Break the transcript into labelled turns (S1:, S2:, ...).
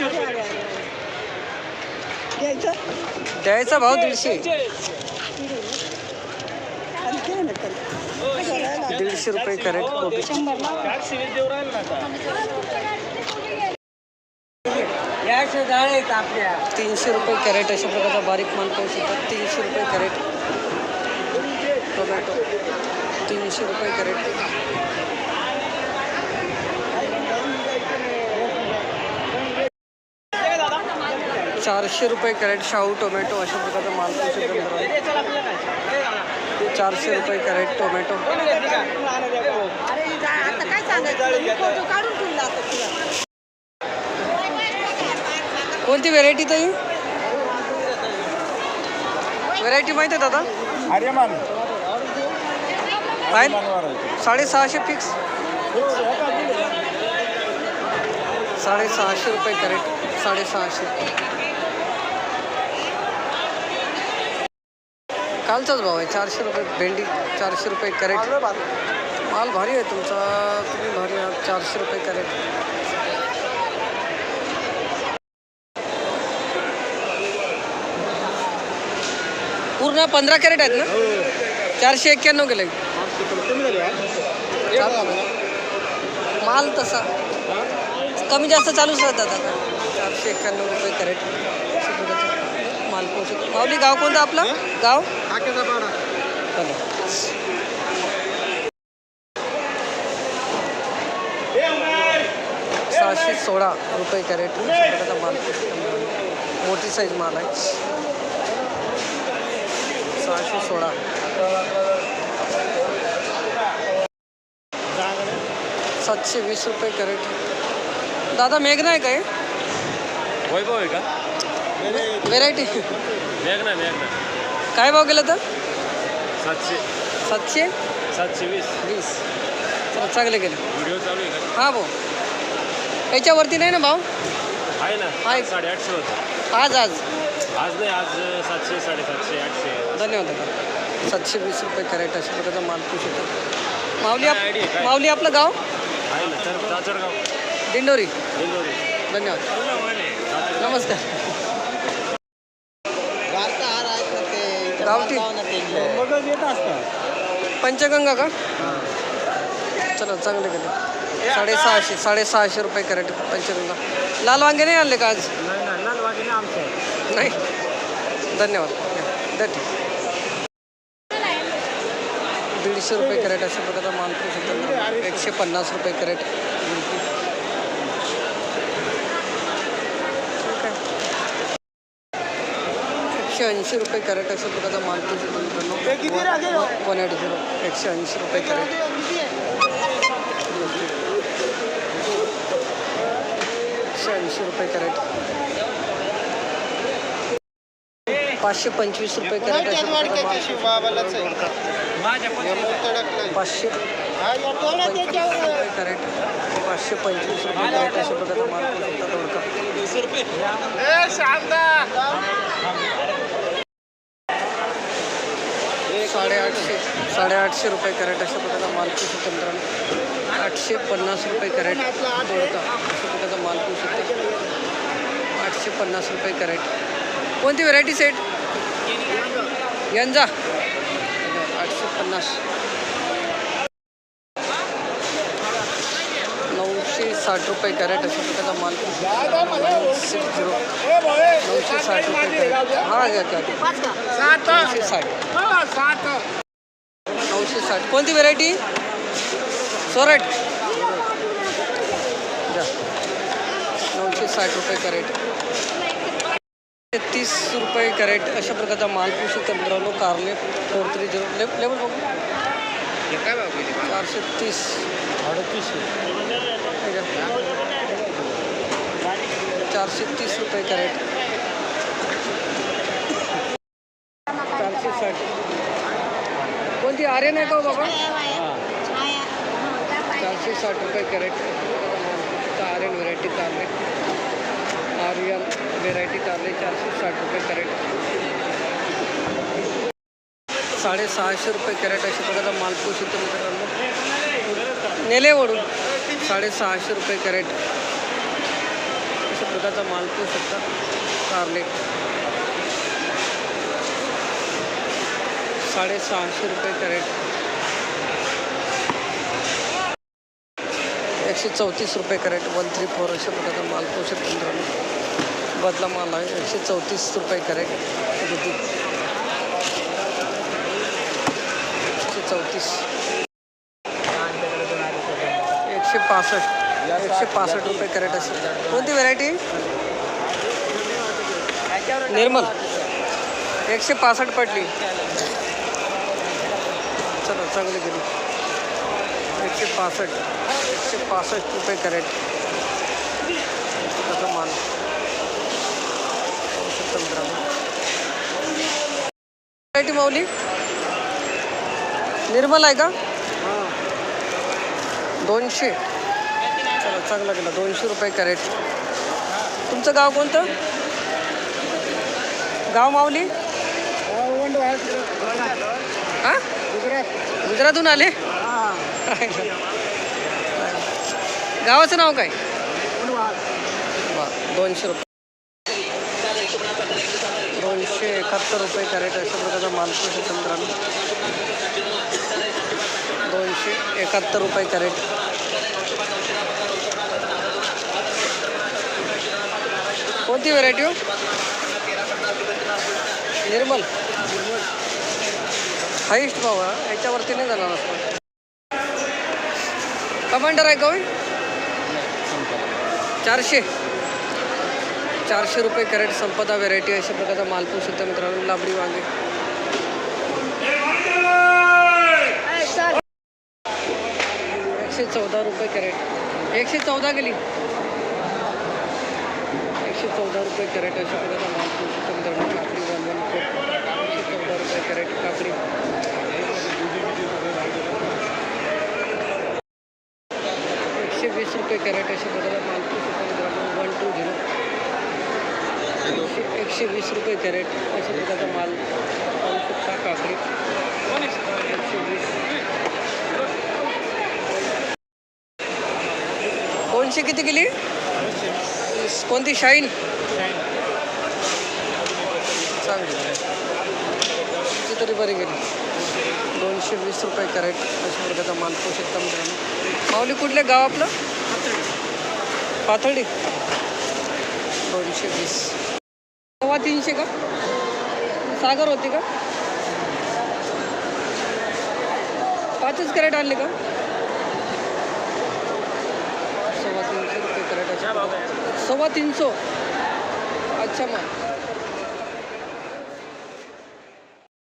S1: दीडशे रुपये
S2: घ्यायचं
S3: द्यायचा भाव दीडशे
S2: आणि घे ना कधी.
S3: दीडशे रुपये कॅरेट कोबी
S1: चारशे वीस देऊ राहिलं ना आता
S3: तीनशे रुपये कॅरेट अशा प्रकारचा बारीक माल पाहू शकतात तीनशे रुपये कॅरेट टोमॅटो तीनशे रुपये कॅरेट चारशे रुपये कॅरेट शाहू टोमॅटो अशा प्रकारचा माल पाहू शकतात चारशे रुपये कॅरेट टोमॅटो. कोणती व्हेरायटी ताई? व्हेरायटी माहिती आहे दादा?
S1: आर्यमान.
S3: आहेत साडेसहाशे फिक्स साडेसहाशे रुपये कॅरेट. साडेसहाशे. कालचाच भाव आहे. चारशे रुपये भेंडी चारशे रुपये कॅरेट. माल भारी आहे तुमचा. तुम्ही भारी आहात. चारशे रुपये कॅरेट. पूर्ण पंधरा कॅरेट आहेत ना? चारशे एक्क्याण्णव केलं. माल तसा. कमी जास्त चालूच राहतात आता. चारशे एक्क्याण्णव रुपये कॅरेट. माल पोषक माऊली गाव कोणतं आपलं? गाव. सहाशे सोळा रुपये कॅरेट माल मोठी साईज माल आहे. सहाशे सोळा. सातशे वीस रुपये कॅरेट. दादा मेघना आहे काय?
S1: वैभव आहे का?
S3: व्हेरायटी.
S1: मेघना मेघना.
S3: काय भाव गेला तर?
S1: सातशे.
S3: सातशे?
S1: सातशे वीस.
S3: वीस. चला चांगले गेले.
S1: व्हिडिओ चालू आहे का?
S3: हां भाऊ. याच्यावरती नाही ना भाव
S1: आहे ना.
S3: आहे.
S1: साडेआठशे होतं.
S3: आज आज.
S1: आज नाही आज सातशे साडेसातशे आठशे.
S3: धन्यवाद दादा. सातशे वीस रुपये कॅरेट अशा प्रकारचा माल पोषक होतो माऊली आप
S1: काय idea, काय?
S3: माऊली आपलं गाव?
S1: आहे ना तर
S3: दिंडोरी.
S1: इंदोरी
S3: धन्यवाद. नमस्कार. गावठी पंचगंगा का? चला चांगले गेले. साडेसहाशे साडेसहाशे रुपये कॅरेट पंचगंगा. लाल वांगे नाही आणले का आज? नाही धन्यवाद. द्या ठीक. दीडशे रुपये कॅरेट अशा प्रकारचा माल एकशे पन्नास रुपये कॅरेट ठीक आहे एकशे ऐंशी रुपये कॅरेट अशा प्रकारचा माल करू शकतो मित्रांनो. वन एट झिरो एकशे ऐंशी रुपये कॅरेट. एकशे ऐंशी रुपये कॅरेट. पाचशे पंचवीस रुपये कॅरेट पाचशे कॅरेट. पाचशे पंचवीस रुपये कॅरेट अशा प्रकारचा माल करू शकता दोडका साडेआठशे साडेआठशे रुपये कॅरेट अशा प्रकारचा माल करू शकतो मित्रांनो. आठशे पन्नास रुपये कॅरेट दोडका अशा प्रकारचा माल करू शकतो. आठशे पन्नास रुपये कॅरेट. कोणती व्हरायटी सेट यंजा आठशे पन्नास. नऊशे साठ रुपये कॅरेट अशा प्रकारचा माल सिक्स साठ. साठ कोणती सोरट. नऊशे साठ रुपये कॅरेट. तीस रुपये कॅरेट. अशा प्रकारचा माल पोषू शकतो कारले, फोर थ्री झिरो. बघू. चारशे तीस. चारशे तीस रुपये कॅरेट. आर्यन आहे का हो बाबा? चारशे साठ रुपये कॅरेट. आर्यन व्हेरायटी कारले आर्यन व्हेरायटी कारले चारशे साठ रुपये कॅरेट. साडेसहाशे रुपये कॅरेट अशा प्रकारचा माल पोषू शकतो मित्रांनो. नेले ओढून साडेसहाशे रुपये कॅरेट. अशा प्रकारचा माल पाहू शकता. कारले. साडेसहाशे रुपये कॅरेट. एकशे चौतीस रुपये कॅरेट वन थ्री फोर अशा प्रकारचा माल पोषक शकता बदला माल आहे एकशे चौतीस रुपये कॅरेट. दुधी. एकशे चौतीस. एकशे पासष्ट. एकशे पासष्ट रुपये कॅरेट असेल कोणती व्हरायटी निर्मल. एकशे पासष्ट पडली. चांगली गेली. एकशे पासष्ट. एकशे पासष्ट रुपये कॅरेट. त्याचा माल. मित्रांनो व्हरायटी माऊली. निर्मल आहे का? दोनशे. चला चांगला गेला. दोनशे रुपये कॅरेट. तुमचं गाव कोणतं? गाव माऊली? हां? गुजरातून आले? गावाचं नाव काय? दोनशे रुपये. दोनशे एकाहत्तर रुपये कॅरेट अशा प्रकारचा माल पाहू शकतो मित्रांनो. दोनशे एकाहत्तर रुपये कॅरेट. कोणती व्हरायटी हो? निर्मल. हाईस्ट भाव आहे याच्यावरती नाही जाणार असं. कमांडर आहे का चारशे. चारशे रुपये कॅरेट संपदा व्हेरायटी अशा प्रकारचा माल पण सुद्धा मित्रांनो लाबडी वांगे. एकशे चौदा रुपये कॅरेट. एकशे चौदा गेली. एकशे चौदा रुपये कॅरेट अशा प्रकारचा माल पण सुद्धा मित्रांनो काकडी वन वन फोर एकशे चौदा रुपये कॅरेट काकडी एकशे वीस रुपये कॅरेट असे बघायला माल मित्रांनो वन टू झिरो. एकशे एकशे वीस रुपये कॅरेट. अशा प्रकारचा माल. पाहू शकता काकडी. एकशे वीस. दोनशे किती गेली कोणती शाईन? चांगली ती तरी बरी गेली. दोनशे वीस रुपये कॅरेट. अशा प्रकारचा माल पोषक शकता मित्रांनो माऊली कुठल्या गाव आपलं? पाथर्डी दोनशे वीस. सव्वा तीनशे का? सागर होते का? पाचच कॅरेट आणले का? सव्वा तीनशे रुपये कॅरेट अच्छा सव्वा तीनशे. अच्छा मग.